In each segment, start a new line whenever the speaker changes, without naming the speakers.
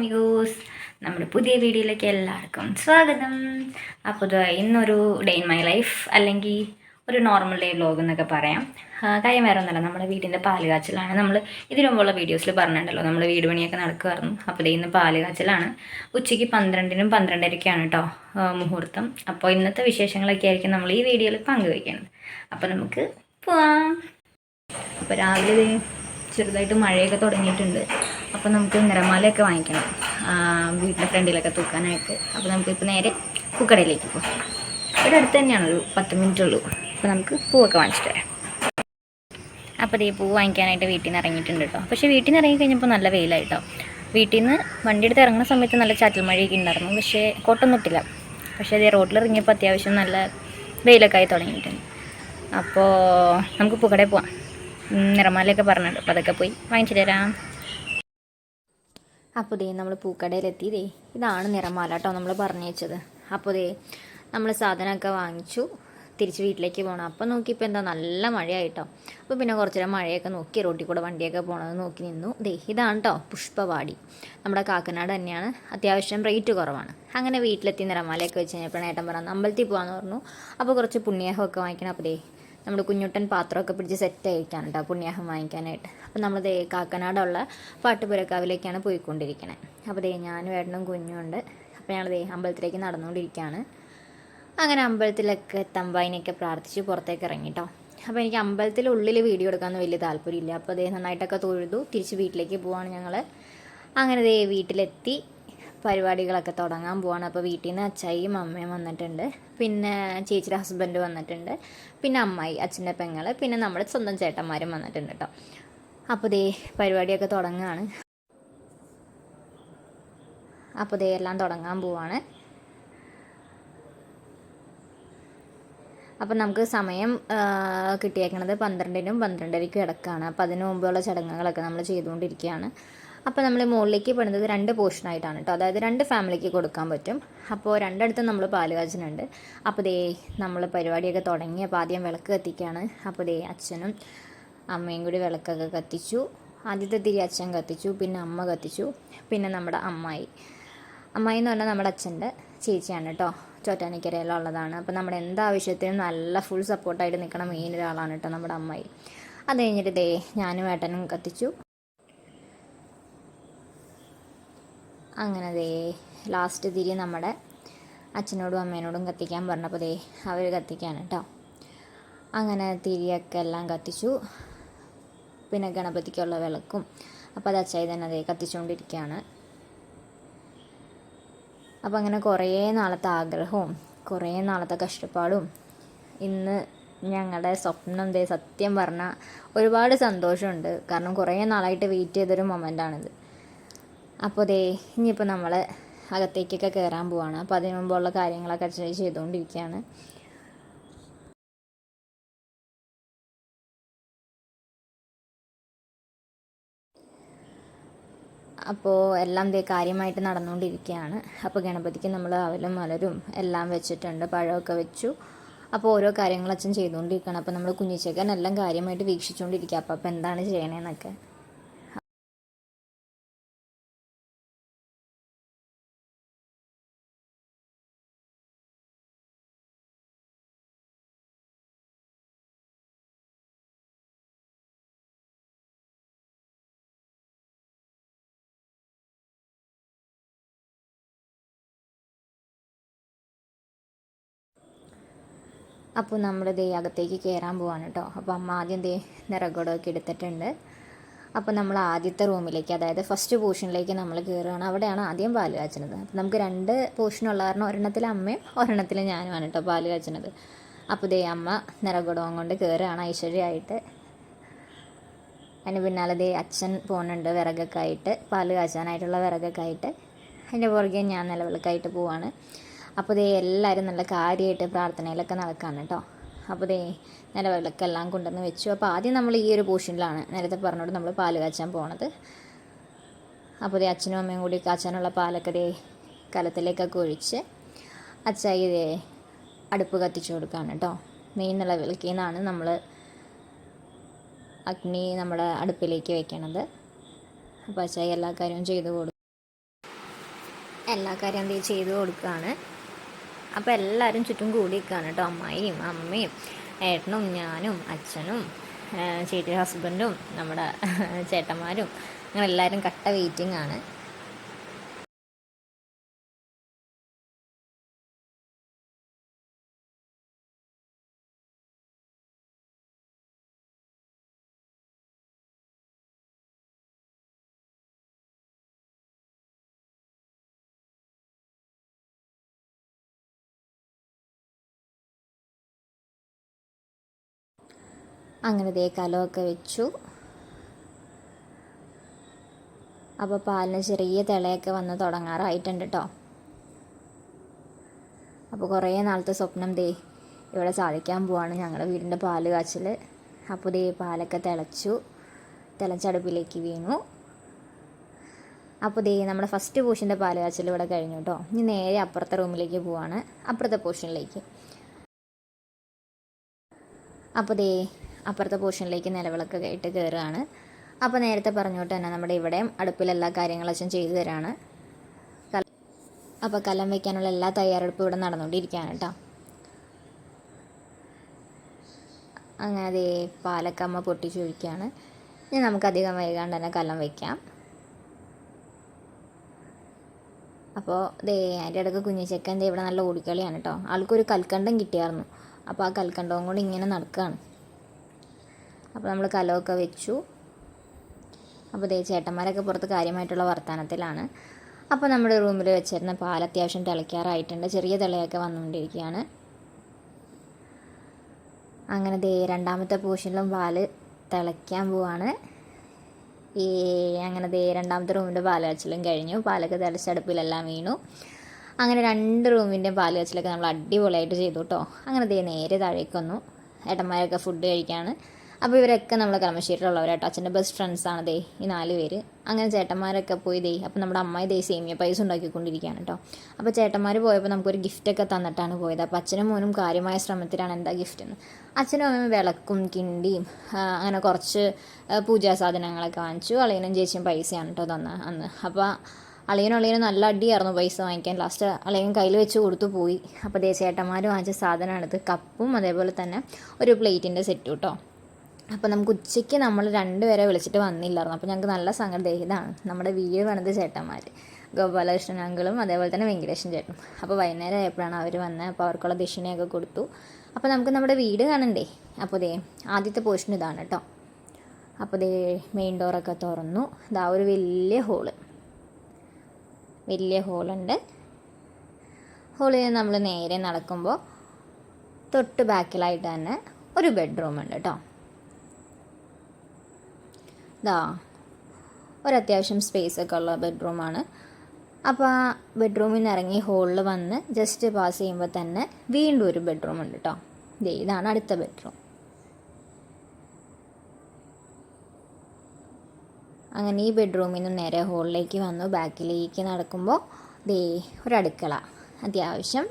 Muse നമ്മുടെ പുതിയ വീഡിയോയിലേക്ക് എല്ലാവർക്കും സ്വാഗതം. അപ്പോൾ ഇന്നൊരു ഡേ ഇൻ മൈ ലൈഫ് അല്ലെങ്കിൽ ഒരു നോർമൽ ഡേ വ്ലോഗ് എന്നൊക്കെ പറയാം. കാര്യം വേറെ ഒന്നുമല്ല നമ്മുടെ വീടിന്റെ പാൽ കാച്ചിലാണ് നമ്മൾ ഇതിനു വീഡിയോസിൽ പറഞ്ഞിട്ടുണ്ടല്ലോ. നമ്മൾ വീട് പണിയൊക്കെ നടക്കുമായിരുന്നു അപ്പോൾ ഇന്ന് പാൽ കാച്ചിലാണ് ഉച്ചയ്ക്ക് പന്ത്രണ്ടിനും പന്ത്രണ്ടരയ്ക്കാണ് കേട്ടോ മുഹൂർത്തം. അപ്പോൾ ഇന്നത്തെ വിശേഷങ്ങളൊക്കെ ആയിരിക്കും നമ്മൾ ഈ വീഡിയോയിൽ പങ്കുവയ്ക്കുന്നത് അപ്പോൾ നമുക്ക് പോവാം. അപ്പോൾ രാവിലെ ചെറുതായിട്ട് മഴയൊക്കെ തുടങ്ങിയിട്ടുണ്ട്. അപ്പോൾ നമുക്ക് നിറമാലയൊക്കെ വാങ്ങിക്കണം. വീട്ടിന്റെ ഫ്രണ്ടിലൊക്കെ തൂക്കാനായിട്ട്. അപ്പോൾ നമുക്കിപ്പോൾ നേരെ പൂക്കടയിലേക്ക് പോകാം ഇവിടെ അടുത്ത് തന്നെയാണ് ഒരു പത്ത് മിനിറ്റ് ഉള്ളൂ. അപ്പോൾ നമുക്ക് പൂവൊക്കെ വാങ്ങിച്ചിട്ട് വരാം. അപ്പോൾ ദേ പൂ വാങ്ങിക്കാനായിട്ട് വീട്ടിൽ നിന്ന് ഇറങ്ങിയിട്ടുണ്ട് കേട്ടോ പക്ഷേ വീട്ടിൽ നിന്ന് ഇറങ്ങി കഴിഞ്ഞപ്പോൾ നല്ല വെയിലായിട്ടോ. വീട്ടിൽ നിന്ന് വണ്ടി എടുത്ത് ഇറങ്ങുന്ന സമയത്ത് നല്ല ചാറ്റൽ മഴയൊക്കെ ഉണ്ടായിരുന്നു. പക്ഷേ കോട്ടൊന്നും ഇട്ടില്ല. പക്ഷേ അതേ റോഡിൽ ഇറങ്ങിയപ്പോൾ അത്യാവശ്യം നല്ല വെയിലൊക്കെ ആയി തുടങ്ങിയിട്ടുണ്ട്. അപ്പോൾ നമുക്ക് പൂക്കടയിൽ പോവാം. നിറമാലയൊക്കെ പറഞ്ഞിട്ടുണ്ട്. അപ്പോൾ അതൊക്കെ പോയി വാങ്ങിച്ചിട്ട് തരാം അപ്പോൾ ദേ നമ്മൾ പൂക്കടയിലെത്തി ദേ ഇതാണ് നിറമാല കേട്ടോ നമ്മൾ പറഞ്ഞു വെച്ചത് അപ്പോൾ ദേ നമ്മൾ സാധനമൊക്കെ വാങ്ങിച്ചു. തിരിച്ച് വീട്ടിലേക്ക് പോകണം അപ്പോൾ നോക്കിയപ്പോൾ എന്താ നല്ല മഴയായിട്ടോ. അപ്പോൾ പിന്നെ കുറച്ച് നേരം മഴയൊക്കെ നോക്കി റോട്ടിൽ കൂടെ വണ്ടിയൊക്കെ പോകണത് നോക്കി നിന്നു. ദേ ഇതാണ് കേട്ടോ പുഷ്പവാടി. നമ്മുടെ കാക്കനാട് തന്നെയാണ്. അത്യാവശ്യം റേറ്റ് കുറവാണ്. അങ്ങനെ വീട്ടിലെത്തി നിറമാലയൊക്കെ വെച്ച് കഴിഞ്ഞപ്പോൾ ഏട്ടൻ പറഞ്ഞു അമ്പലത്തിൽ പോകാമെന്ന് പറഞ്ഞു. അപ്പോൾ കുറച്ച് പുണ്യാഹമൊക്കെ വാങ്ങിക്കണം. അപ്പോൾ ദേ നമ്മുടെ കുഞ്ഞുട്ടൻ പാത്രമൊക്കെ പിടിച്ച് സെറ്റ് ആയിരിക്കാണ് കേട്ടോ പുണ്യാഹം വാങ്ങിക്കാനായിട്ട്. അപ്പോൾ നമ്മൾ ദേ കാക്കനാടുള്ള പാട്ടുപുരക്കാവിലേക്കാണ് പോയിക്കൊണ്ടിരിക്കുന്നത് അപ്പോൾ ദേ ഞാനും ഏട്ടനും കുഞ്ഞുണ്ട് അപ്പോൾ ഞങ്ങൾ ദേ അമ്പലത്തിലേക്ക് നടന്നുകൊണ്ടിരിക്കുകയാണ് അങ്ങനെ അമ്പലത്തിലൊക്കെ തമ്പായിനെയൊക്കെ പ്രാർത്ഥിച്ച് പുറത്തേക്ക് ഇറങ്ങി കേട്ടോ അപ്പോൾ എനിക്ക് അമ്പലത്തിലുള്ളിൽ വീഡിയോ എടുക്കാമെന്ന് വലിയ താല്പര്യമില്ല. അപ്പോൾ ദേ നന്നായിട്ടൊക്കെ തൊഴുതു തിരിച്ച് വീട്ടിലേക്ക് പോവാണ് ഞങ്ങൾ അങ്ങനെ ദേ വീട്ടിലെത്തി. പരിപാടികളൊക്കെ തുടങ്ങാൻ പോവാണ്. അപ്പോൾ വീട്ടിൽ നിന്ന് അച്ചായിയും അമ്മയും വന്നിട്ടുണ്ട്. പിന്നെ ചേച്ചിയുടെ ഹസ്ബൻഡ് വന്നിട്ടുണ്ട്. പിന്നെ അമ്മായി അച്ഛന്റെ പെങ്ങൾ പിന്നെ നമ്മുടെ സ്വന്തം ചേട്ടന്മാരും വന്നിട്ടുണ്ട് കേട്ടോ. അപ്പോൾ ദേ പരിപാടിയൊക്കെ തുടങ്ങുകയാണ് അപ്പോൾ ദേ എല്ലാം തുടങ്ങാൻ പോവാണ്. അപ്പം നമുക്ക് സമയം കിട്ടിയേക്കുന്നത് പന്ത്രണ്ടിനും പന്ത്രണ്ടരയ്ക്കും ഇടക്കാണ്. അപ്പോൾ അതിന് മുമ്പുള്ള ചടങ്ങുകളൊക്കെ നമ്മൾ ചെയ്തുകൊണ്ടിരിക്കുകയാണ് അപ്പോൾ നമ്മൾ മുകളിലേക്ക് പെടുന്നത് രണ്ട് പോർഷനായിട്ടാണ് കേട്ടോ അതായത് രണ്ട് ഫാമിലിക്ക് കൊടുക്കാൻ പറ്റും. അപ്പോൾ രണ്ടിടത്തും നമ്മൾ പാൽ കാച്ചനുണ്ട്. അപ്പോൾ ദേ നമ്മൾ പരിപാടിയൊക്കെ തുടങ്ങി. അപ്പോൾ ആദ്യം വിളക്ക് കത്തിക്കുകയാണ് അപ്പോൾ ദേ അച്ഛനും അമ്മയും കൂടി വിളക്കൊക്കെ കത്തിച്ചു. ആദ്യത്തെ തിരി അച്ഛൻ കത്തിച്ചു. പിന്നെ അമ്മ കത്തിച്ചു. പിന്നെ നമ്മുടെ അമ്മായി. അമ്മായി എന്ന് പറഞ്ഞാൽ നമ്മുടെ അച്ഛന്റെ ചേച്ചിയാണ് കേട്ടോ ചോറ്റാനിക്കരയിലുള്ളതാണ് അപ്പോൾ നമ്മുടെ എന്താവശ്യത്തിനും നല്ല ഫുൾ സപ്പോർട്ടായിട്ട് നിൽക്കണ മെയിൻ ഒരാളാണ് കേട്ടോ നമ്മുടെ അമ്മായി. അത് കഴിഞ്ഞിട്ട് ദേ ഞാനും ഏട്ടനും കത്തിച്ചു. അങ്ങനെ ദേ ലാസ്റ്റ് തിരി നമ്മുടെ അച്ഛനോടും അമ്മേനോടും കത്തിക്കാൻ പറഞ്ഞപ്പോൾ ദേ അവർ കത്തിക്കാണ് കേട്ടോ അങ്ങനെ തിരിയൊക്കെ എല്ലാം കത്തിച്ചു. പിന്നെ ഗണപതിക്കുള്ള വിളക്കും. അപ്പോൾ അത് അച്ചായി തന്നെ അതേ കത്തിച്ചുകൊണ്ടിരിക്കുകയാണ് അപ്പോൾ അങ്ങനെ കുറേ നാളത്തെ ആഗ്രഹവും കുറേ നാളത്തെ കഷ്ടപ്പാടും ഇന്ന് ഞങ്ങളുടെ സ്വപ്നം ദേ സത്യം പറഞ്ഞാൽ ഒരുപാട് സന്തോഷമുണ്ട്. കാരണം കുറേ നാളായിട്ട് വെയിറ്റ് ചെയ്തൊരു മൊമെന്റാണിത് അപ്പോൾ ദേ ഇനിയിപ്പോൾ നമ്മൾ അകത്തേക്കൊക്കെ കയറാൻ പോവാണ്. അപ്പോൾ അതിന് മുമ്പുള്ള കാര്യങ്ങളൊക്കെ ചെയ്തുകൊണ്ടിരിക്കുകയാണ്. അപ്പോൾ എല്ലാം ഇതേ കാര്യമായിട്ട് നടന്നുകൊണ്ടിരിക്കുകയാണ്. അപ്പോൾ ഗണപതിക്ക് നമ്മൾ അവലും മലരും എല്ലാം വെച്ചിട്ടുണ്ട് പഴമൊക്കെ വെച്ചു. അപ്പോൾ ഓരോ കാര്യങ്ങൾ അച്ഛൻ ചെയ്തുകൊണ്ടിരിക്കുകയാണ്. അപ്പോൾ നമ്മൾ കുഞ്ഞിച്ചേക്കൻ എല്ലാം കാര്യമായിട്ട് വീക്ഷിച്ചുകൊണ്ടിരിക്കുക അപ്പോൾ അപ്പോൾ എന്താണ് ചെയ്യണേന്നൊക്കെ. അപ്പോൾ നമ്മൾ ദേ അകത്തേക്ക് കയറാൻ പോവാണ് കേട്ടോ. അപ്പോൾ അമ്മ ആദ്യം ദേ നിറകുടമൊക്കെ എടുത്തിട്ടുണ്ട്. അപ്പോൾ നമ്മൾ ആദ്യത്തെ റൂമിലേക്ക് അതായത് ഫസ്റ്റ് പോർഷനിലേക്ക് നമ്മൾ കയറുകയാണ്. അവിടെയാണ് ആദ്യം പാൽ കാച്ചുന്നത് അപ്പോൾ നമുക്ക് രണ്ട് പോർഷനുള്ള കാരണം ഒരെണ്ണത്തിൽ അമ്മയും ഒരെണ്ണത്തിൽ ഞാനുമാണ് കേട്ടോ പാൽ കാച്ചുന്നത് അപ്പോൾ ദേ അമ്മ നിറകുടവും കൊണ്ട് കയറുകയാണ് ഐശ്വര്യമായിട്ട്. അതിന് പിന്നാലെ ദേ അച്ഛൻ പോകുന്നുണ്ട് വിറകൊക്കെ ആയിട്ട്. പാൽ കാച്ചാനായിട്ടുള്ള വിറകൊക്കെ ആയിട്ട്. അതിന്റെ പുറകെ ഞാൻ നിലവിളക്കായിട്ട് പോവാണ്. അപ്പോൾ ദേ എല്ലാവരും നല്ല കാര്യമായിട്ട് പ്രാർത്ഥനയിലൊക്കെ നടക്കാണ് കേട്ടോ അപ്പോൾ ദേ നിലവിളക്കെല്ലാം കൊണ്ടുവന്ന് വെച്ചു. അപ്പോൾ ആദ്യം നമ്മൾ ഈ ഒരു പോർഷനിലാണ് നേരത്തെ പറഞ്ഞോട് നമ്മൾ പാൽ കാച്ചാൻ പോണത്. അപ്പോൾ ദേ അച്ഛനും അമ്മയും കൂടി കാച്ചാനുള്ള പാലൊക്കെ ദേ കലത്തിലേക്കൊക്കെ ഒഴിച്ച് അച്ചായി ദേ അടുപ്പ് കത്തിച്ചു കൊടുക്കുകയാണ് കേട്ടോ മെയിൻ നിലവിളക്കിൽ നിന്നാണ് നമ്മൾ അഗ്നി നമ്മുടെ അടുപ്പിലേക്ക് വെക്കണത്. അപ്പോൾ അച്ചായി എല്ലാ കാര്യവും ചെയ്തു കൊടുക്കും എല്ലാ കാര്യം ചെയ്തു ചെയ്ത് കൊടുക്കുകയാണ് അപ്പോൾ എല്ലാവരും ചുറ്റും കൂടി നിൽക്കുകയാണ് കേട്ടോ. അമ്മയും അമ്മയും ഏട്ടനും ഞാനും അച്ഛനും ചേച്ചിയുടെ ഹസ്ബൻഡും നമ്മുടെ ചേട്ടന്മാരും അങ്ങനെ എല്ലാവരും കട്ട വെയിറ്റിംഗ് ആണ്. അങ്ങനെ ദേ കലമൊക്കെ വെച്ചു. അപ്പോൾ പാലിന് ചെറിയ തിളയൊക്കെ വന്ന് തുടങ്ങാറായിട്ടുണ്ട് കേട്ടോ അപ്പോൾ കുറേ നാളത്തെ സ്വപ്നം ദേ ഇവിടെ സാധിക്കാൻ പോവാണ് ഞങ്ങളുടെ വീടിന്റെ പാൽ കാച്ചൽ അപ്പോൾ ദേ പാലൊക്കെ തിളച്ചു. തിളച്ചടുപ്പിലേക്ക് വീണു. അപ്പോൾ ദേ നമ്മുടെ ഫസ്റ്റ് പോർഷന്റെ പാൽ കാച്ചൽ ഇവിടെ കഴിഞ്ഞു കേട്ടോ ഇനി നേരെ അപ്പുറത്തെ റൂമിലേക്ക് പോവാണ്. അപ്പുറത്തെ പോർഷനിലേക്ക്. അപ്പോൾ ദേ അപ്പുറത്തെ പോർഷനിലേക്ക് നിലവിളക്ക് ഇട്ട് കയറുകയാണ്. അപ്പോൾ നേരത്തെ പറഞ്ഞോട്ട് തന്നെ നമ്മുടെ ഇവിടെയും അടുപ്പിലെല്ലാ കാര്യങ്ങളും അച്ഛൻ ചെയ്തു തരാണ്. അപ്പോൾ കലം വയ്ക്കാനുള്ള എല്ലാ തയ്യാറെടുപ്പും ഇവിടെ നടന്നുകൊണ്ടിരിക്കുകയാണ് കേട്ടോ. അങ്ങനെ അതേ പാലക്കമ്മ പൊട്ടിച്ചു പൊട്ടിച്ചൊഴിക്കുകയാണ്. ഇനി നമുക്കധികം വൈകാണ്ട് തന്നെ കലം വയ്ക്കാം അപ്പോൾ ദേ അതിന്റെ ഇടയ്ക്ക് കുഞ്ഞിച്ചക്കൻ ദേ ഇവിടെ നല്ല ഓടിക്കളിയാണ് കേട്ടോ. ആൾക്കൊരു കൽക്കണ്ടം കിട്ടിയായിരുന്നു. അപ്പോൾ ആ കൽക്കണ്ടവും കൂടി ഇങ്ങനെ നടക്കുകയാണ്. അപ്പോൾ നമ്മൾ കലമൊക്കെ വെച്ചു. അപ്പോൾ ദേ ചേട്ടന്മാരൊക്കെ പുറത്ത് കാര്യമായിട്ടുള്ള വർത്തമാനത്തിലാണ് അപ്പോൾ നമ്മുടെ റൂമിൽ വെച്ചിരുന്ന പാൽ അത്യാവശ്യം തിളയ്ക്കാറായിട്ടുണ്ട്. ചെറിയ തിളയൊക്കെ വന്നുകൊണ്ടിരിക്കുകയാണ്. അങ്ങനെ ദേ രണ്ടാമത്തെ പോഷനിലും പാൽ തിളയ്ക്കാൻ പോവാണ്. ഈ അങ്ങനെ ദേ രണ്ടാമത്തെ റൂമിന്റെ പാൽ കാച്ചലും കഴിഞ്ഞു. പാലൊക്കെ തിളച്ചടുപ്പിലെല്ലാം വീണു. അങ്ങനെ രണ്ട് റൂമിന്റെ പാൽ കാച്ചലൊക്കെ നമ്മൾ അടിപൊളിയായിട്ട് ചെയ്തു കേട്ടോ. അങ്ങനെ ദേ നേരെ താഴേക്ക് വന്നു. ഏട്ടന്മാരൊക്കെ ഫുഡ് കഴിക്കുകയാണ് അപ്പോൾ ഇവരൊക്കെ നമ്മളെ കളമശ്ശേരിയിലുള്ളവരാട്ടോ അച്ഛന്റെ ബെസ്റ്റ് ഫ്രണ്ട്സാണ് ദേ ഈ നാല് പേര്. അങ്ങനെ ചേട്ടന്മാരൊക്കെ പോയി ദേ അപ്പോൾ നമ്മുടെ അമ്മായി ദേ സേമിയ പൈസ ഉണ്ടാക്കിക്കൊണ്ടിരിക്കുകയാണ് കേട്ടോ. അപ്പോൾ ചേട്ടന്മാർ പോയപ്പോൾ നമുക്കൊരു ഗിഫ്റ്റൊക്കെ തന്നിട്ടാണ് പോയത്. അപ്പോൾ അച്ഛനും മോനും കാര്യമായ ശ്രമത്തിലാണ് എന്താ ഗിഫ്റ്റ് എന്ന്. അച്ഛനും അമ്മയും വിളക്കും കിണ്ടിയും അങ്ങനെ കുറച്ച് പൂജാ സാധനങ്ങളൊക്കെ വാങ്ങിച്ചു. അളിയനും ചേച്ചിയും പൈസയാണ് കേട്ടോ തന്ന അന്ന്. അപ്പോൾ അളിയനും അളിയനും നല്ല അടിയായിരുന്നു പൈസ വാങ്ങിക്കാൻ. ലാസ്റ്റ് അളിയൻ കയ്യിൽ വെച്ച് കൊടുത്തു പോയി. അപ്പോൾ ദേ ചേട്ടന്മാർ വാങ്ങിച്ച സാധനമാണിത്. കപ്പും അതേപോലെ തന്നെ ഒരു പ്ലേറ്റിന്റെ സെറ്റ് കേട്ടോ. അപ്പോൾ നമുക്ക് ഉച്ചയ്ക്ക് നമ്മൾ രണ്ടുപേരെ വിളിച്ചിട്ട് വന്നില്ലായിരുന്നു. അപ്പോൾ ഞങ്ങൾക്ക് നല്ല സങ്കടം. ഇതാണ് നമ്മുടെ വീട് പണിത് ചേട്ടന്മാർ ഗോപാലകൃഷ്ണൻ അങ്കിളും അതേപോലെ തന്നെ വെങ്കടേഷൻ ചേട്ടനും. അപ്പോൾ വൈകുന്നേരം ആയപ്പോഴാണ് അവർ വന്നത് അപ്പോൾ അവർക്കുള്ള ദക്ഷിണയൊക്കെ കൊടുത്തു. അപ്പോൾ നമുക്ക് നമ്മുടെ വീട് കാണണ്ടേ? അപ്പോൾ ദേ ആദ്യത്തെ പോർഷൻ ഇതാണ് കേട്ടോ അപ്പോൾ ദേ മെയിൻ ഡോറൊക്കെ തുറന്നു. ഇതാ ഒരു വലിയ ഹോൾ വലിയ ഹോളുണ്ട് ഹോളിൽ നമ്മൾ നേരെ നടക്കുമ്പോൾ തൊട്ട് ബാക്കിലായിട്ട് തന്നെ ഒരു ബെഡ്റൂം ഉണ്ട് കേട്ടോ ഇതാ ഒരത്യാവശ്യം സ്പേസ് ഒക്കെ ഉള്ള ബെഡ്റൂമാണ് അപ്പോൾ ആ ബെഡ്റൂമിൽ നിന്ന് ഇറങ്ങി ഹോളിൽ വന്ന് ജസ്റ്റ് പാസ് ചെയ്യുമ്പോൾ തന്നെ വീണ്ടും ഒരു ബെഡ്റൂം ഉണ്ട് കേട്ടോ ദേ ഇതാണ് അടുത്ത ബെഡ്റൂം അങ്ങനെ ഈ ബെഡ്റൂമിൽ നിന്ന് നേരെ ഹോളിലേക്ക് വന്നു. ബാക്കിലേക്ക് നടക്കുമ്പോൾ ദേ ഒരു അടുക്കള. അത്യാവശ്യം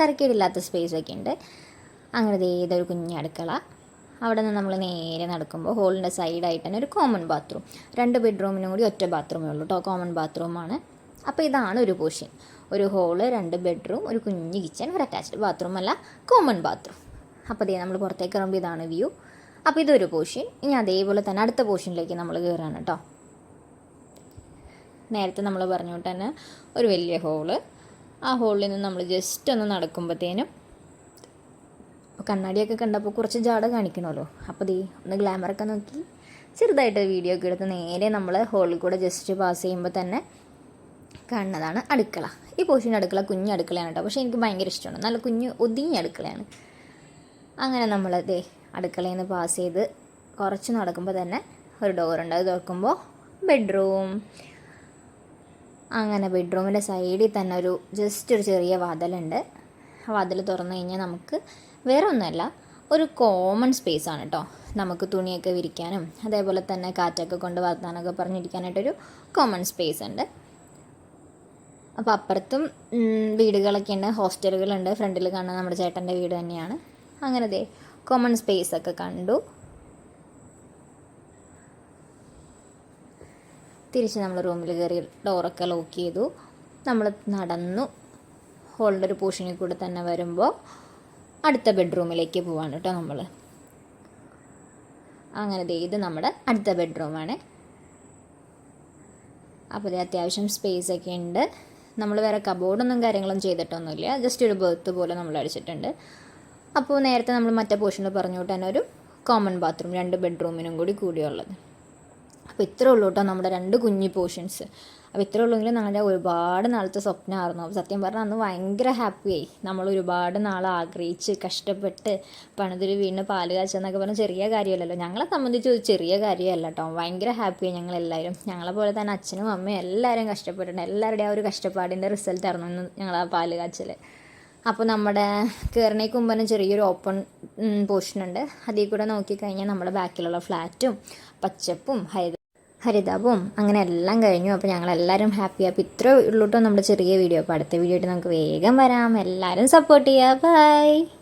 തിരക്കേടില്ലാത്ത സ്പേസൊക്കെ ഉണ്ട്. അങ്ങനെ ദേ ഇതൊരു കുഞ്ഞ് അടുക്കള അവിടെ നിന്ന് നമ്മൾ നേരെ നടക്കുമ്പോൾ ഹോളിന്റെ സൈഡായിട്ട് തന്നെ ഒരു കോമൺ ബാത്റൂം രണ്ട് ബെഡ്റൂമിനും കൂടി ഒറ്റ ബാത്റൂമേ ഉള്ളൂ കേട്ടോ കോമൺ ബാത്റൂമാണ് അപ്പോൾ ഇതാണ് ഒരു പോർഷൻ ഒരു ഹോൾ രണ്ട് ബെഡ്റൂം ഒരു കുഞ്ഞ് കിച്ചൺ ഒരു അറ്റാച്ച്ഡ് ബാത്റൂം അല്ല കോമൺ ബാത്റൂം അപ്പോൾ അതേ നമ്മൾ പുറത്തേക്ക് ഇറങ്ങുമ്പോൾ ഇതാണ് വ്യൂ അപ്പോൾ ഇതൊരു പോർഷൻ ഇനി അതേപോലെ തന്നെ അടുത്ത പോർഷനിലേക്ക് നമ്മൾ കയറാണ് കേട്ടോ നേരത്തെ നമ്മൾ പറഞ്ഞുകൊണ്ട് തന്നെ ഒരു വലിയ ഹോൾ ആ ഹോളിൽ നിന്ന് നമ്മൾ ജസ്റ്റ് ഒന്ന് നടക്കുമ്പോഴത്തേനും കണ്ണാടിയൊക്കെ കണ്ടപ്പോൾ കുറച്ച് ജാട കാണിക്കണമല്ലോ. അപ്പോൾ ദേ ഒന്ന് ഗ്ലാമറൊക്കെ നോക്കി ചെറുതായിട്ട് വീഡിയോ ഒക്കെ എടുത്ത് നേരെ നമ്മൾ ഹോളിൽ കൂടെ ജസ്റ്റ് പാസ് ചെയ്യുമ്പോൾ തന്നെ കാണുന്നതാണ് അടുക്കള. ഈ പോഷന്റെ അടുക്കള കുഞ്ഞ് അടുക്കളയാണ് കേട്ടോ പക്ഷേ എനിക്ക് ഭയങ്കര ഇഷ്ടമാണ്. നല്ല കുഞ്ഞ് ഒതുങ്ങിയ അടുക്കളയാണ്. അങ്ങനെ നമ്മൾ ദേ അടുക്കളയിൽ നിന്ന് പാസ് ചെയ്ത് കുറച്ച് നടക്കുമ്പോൾ തന്നെ ഒരു ഡോറുണ്ട് അത് തുറക്കുമ്പോൾ ബെഡ്റൂം അങ്ങനെ ബെഡ്റൂമിന്റെ സൈഡിൽ തന്നെ ഒരു ജസ്റ്റ് ഒരു ചെറിയ വാതിലുണ്ട്. ആ വാതിൽ തുറന്നു കഴിഞ്ഞാൽ നമുക്ക് വേറെ ഒന്നുമല്ല ഒരു കോമൺ സ്പേസ് ആണ് കേട്ടോ നമുക്ക് തുണിയൊക്കെ വിരിക്കാനും അതേപോലെ തന്നെ കാറ്റൊക്കെ കൊണ്ട് വർത്താനൊക്കെ പറഞ്ഞിരിക്കാനായിട്ടൊരു കോമൺ സ്പേസ് ഉണ്ട്. അപ്പോൾ അപ്പുറത്തും വീടുകളൊക്കെ ഉണ്ട് ഹോസ്റ്റലുകളുണ്ട് ഫ്രണ്ടിൽ കാണുന്ന നമ്മുടെ ചേട്ടന്റെ വീട് തന്നെയാണ്. അങ്ങനെ ദേ കോമൺ സ്പേസ് ഒക്കെ കണ്ടു. തിരിച്ച് നമ്മൾ റൂമിൽ കയറി ഡോറൊക്കെ ലോക്ക് ചെയ്തു. നമ്മൾ നടന്നു. ഹോളിന്റെ ഒരു പോർഷനിൽ കൂടെ തന്നെ വരുമ്പോൾ അടുത്ത ബെഡ്റൂമിലേക്ക് പോവാണ് കേട്ടോ നമ്മൾ അങ്ങനെ ഇത് നമ്മുടെ അടുത്ത ബെഡ്റൂമാണ് അപ്പോൾ ഇത് അത്യാവശ്യം സ്പേസ് ഒക്കെ ഉണ്ട്. നമ്മൾ വേറെ കബോർഡൊന്നും കാര്യങ്ങളൊന്നും ചെയ്തിട്ടൊന്നുമില്ല. ജസ്റ്റ് ഒരു ബെർത്ത് പോലെ നമ്മൾ അടിച്ചിട്ടുണ്ട്. അപ്പോൾ നേരത്തെ നമ്മൾ മറ്റേ പോർഷനിൽ പറഞ്ഞുകൊണ്ട് തന്നെ ഒരു കോമൺ ബാത്റൂം രണ്ട് ബെഡ്റൂമിനും കൂടി കൂടിയുള്ളത്. അപ്പോൾ ഇത്രേ ഉള്ളൂ കേട്ടോ നമ്മുടെ രണ്ട് കുഞ്ഞു പോർഷൻസ് അപ്പോൾ ഇത്രേ ഉള്ളെങ്കിലും ഞങ്ങളുടെ ഒരുപാട് നാളത്തെ സ്വപ്നമായിരുന്നു അപ്പോൾ സത്യം പറഞ്ഞാൽ അന്ന് ഭയങ്കര ഹാപ്പിയായി നമ്മൾ ഒരുപാട് നാൾ ആഗ്രഹിച്ച് കഷ്ടപ്പെട്ട് പണിതൊരു വീടിന് പാൽ കാച്ചെന്നൊക്കെ പറഞ്ഞാൽ ചെറിയ കാര്യമല്ലല്ലോ. ഞങ്ങളെ സംബന്ധിച്ച് ഒരു ചെറിയ കാര്യമല്ല കേട്ടോ ഭയങ്കര ഹാപ്പിയായി ഞങ്ങളെല്ലാവരും. ഞങ്ങളെ പോലെ തന്നെ അച്ഛനും അമ്മയും എല്ലാവരും കഷ്ടപ്പെട്ടിട്ടുണ്ട്. എല്ലാവരുടെയും ആ ഒരു കഷ്ടപ്പാടിന്റെ റിസൾട്ട് ആയിരുന്നു ഇന്ന് ഞങ്ങൾ ആ പാൽ കാച്ചൽ അപ്പോൾ നമ്മുടെ കയറിനെ കുമ്പനം ചെറിയൊരു ഓപ്പൺ പോർഷൻ ഉണ്ട്. അതിൽ കൂടെ നോക്കിക്കഴിഞ്ഞാൽ നമ്മുടെ ബാക്കിലുള്ള ഫ്ലാറ്റും പച്ചപ്പും ഹരിത ഹരിതാപവും അങ്ങനെ എല്ലാം കഴിഞ്ഞു. അപ്പോൾ ഞങ്ങളെല്ലാവരും ഹാപ്പി അപ്പോൾ ഇത്രേ ഉള്ളൂട്ടോ നമ്മുടെ ചെറിയ വീഡിയോ അപ്പോൾ അടുത്ത വീഡിയോ ആയിട്ട് നമുക്ക് വേഗം വരാം. എല്ലാവരും സപ്പോർട്ട് ചെയ്യുക ബൈ